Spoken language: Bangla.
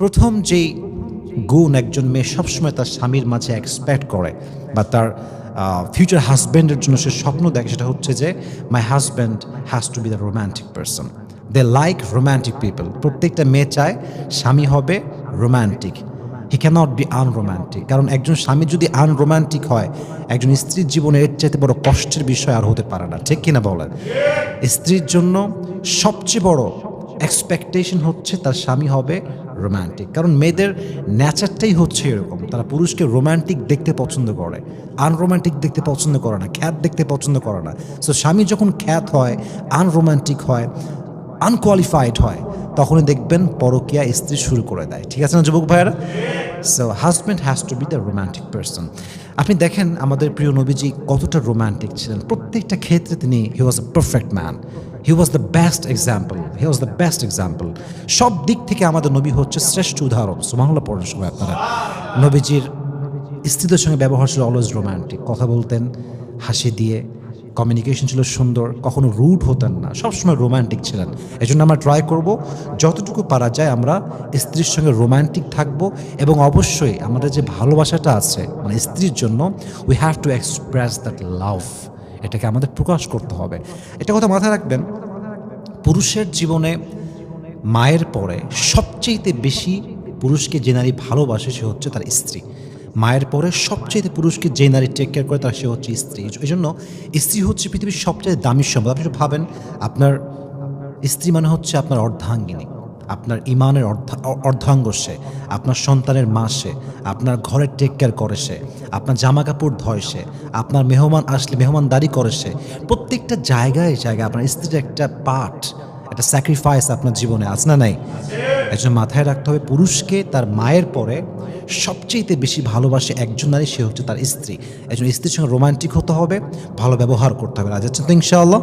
প্রথম যেই গুণ একজন মেয়ে সবসময় তার স্বামীর মাঝে এক্সপেক্ট করে বা তার ফিউচার হাজব্যান্ডের জন্য সে স্বপ্ন দেখে সেটা হচ্ছে যে my husband has to be the romantic person they like romantic people প্রত্যেকটা মেয়ে চায় স্বামী হবে romantic he cannot be unromantic কারণ একজন স্বামী যদি আনরোম্যান্টিক হয়, একজন স্ত্রীর জীবনে এর চাইতে বড় কষ্টের বিষয় আর হতে পারে না। ঠিক কিনা বলেন? স্ত্রীর জন্য সবচেয়ে বড় এক্সপেকটেশন হচ্ছে তার স্বামী হবে রোম্যান্টিক কারণ মেয়েদের ন্যাচারটাই হচ্ছে এরকম। তারা পুরুষকে রোম্যান্টিক দেখতে পছন্দ করে। আনরোম্যান্টিক দেখতে পছন্দ করে না, খ্যাত দেখতে পছন্দ করে না। সো স্বামী যখন খ্যাত হয় আনরোম্যান্টিক হয় আনকোয়ালিফাইড হয়, তখনই দেখবেন পরকিয়া স্ত্রী শুরু করে দেয়। ঠিক আছে না, যুবক ভাইয়েরা? So husband has to be the romantic person আপনি দেখেন আমাদের প্রিয় নবীজি কতটা রোম্যান্টিক ছিলেন। প্রত্যেকটা ক্ষেত্রে তিনি he was a perfect man he was the best example he was the best example সব দিক থেকে আমাদের নবী হচ্ছে শ্রেষ্ঠ উদাহরণ। সুমাংলা পড়ার সময় আপনারা। নবীজির স্ত্রীদের সঙ্গে ব্যবহার ছিল অলওয়েজ রোম্যান্টিক কথা বলতেন, হাসি দিয়ে। কমিউনিকেশন ছিল সুন্দর। কখনো রুড হতেন না। সবসময় রোম্যান্টিক ছিলেন। এই জন্য আমরা ট্রাই করব, যতটুকু পারা যায় আমরা স্ত্রীর সঙ্গে রোম্যান্টিক থাকব এবং অবশ্যই আমাদের যে ভালোবাসাটা আছে মানে স্ত্রীর জন্য we have to express that love এটাকে আমাদের প্রকাশ করতে হবে। এটা কথা মাথায় রাখবেন পুরুষের জীবনে মায়ের পরে সবচেয়ে বেশি পুরুষকে যে নারী ভালোবাসে সে হচ্ছে তার স্ত্রী। মায়ের পরে সবচেয়ে পুরুষকে যে নারী টেক কেয়ার করে তার সে হচ্ছে স্ত্রী। এই জন্য স্ত্রী হচ্ছে পৃথিবীর সবচেয়ে দামি সম্পদ। আপনি ভাবেন, আপনার স্ত্রী মানে হচ্ছে আপনার অর্ধাঙ্গিনী। আপনার ইমানের অর্ধা- অর্ধাঙ্গ সে, আপনার সন্তানের মা সে, আপনার ঘরের টেক কেয়ার করে সে, আপনার জামা কাপড় ধয় সে, আপনার মেহমান আসলে মেহমানদারি করে সে। প্রত্যেকটা জায়গায় জায়গায় আপনার স্ত্রীর একটা পার্ট একটা স্যাক্রিফাইস আপনার জীবনে আছে না নাই? একজন মাথায় রাখতে হবে, পুরুষকে তার মায়ের পরে সবচেয়ে বেশি ভালোবাসে একজন নারী, সে হচ্ছে তার স্ত্রী। একজন স্ত্রীর সঙ্গে রোমান্টিক হতে হবে, ভালো ব্যবহার করতে হবে, রাজা ইনশাআল্লাহ?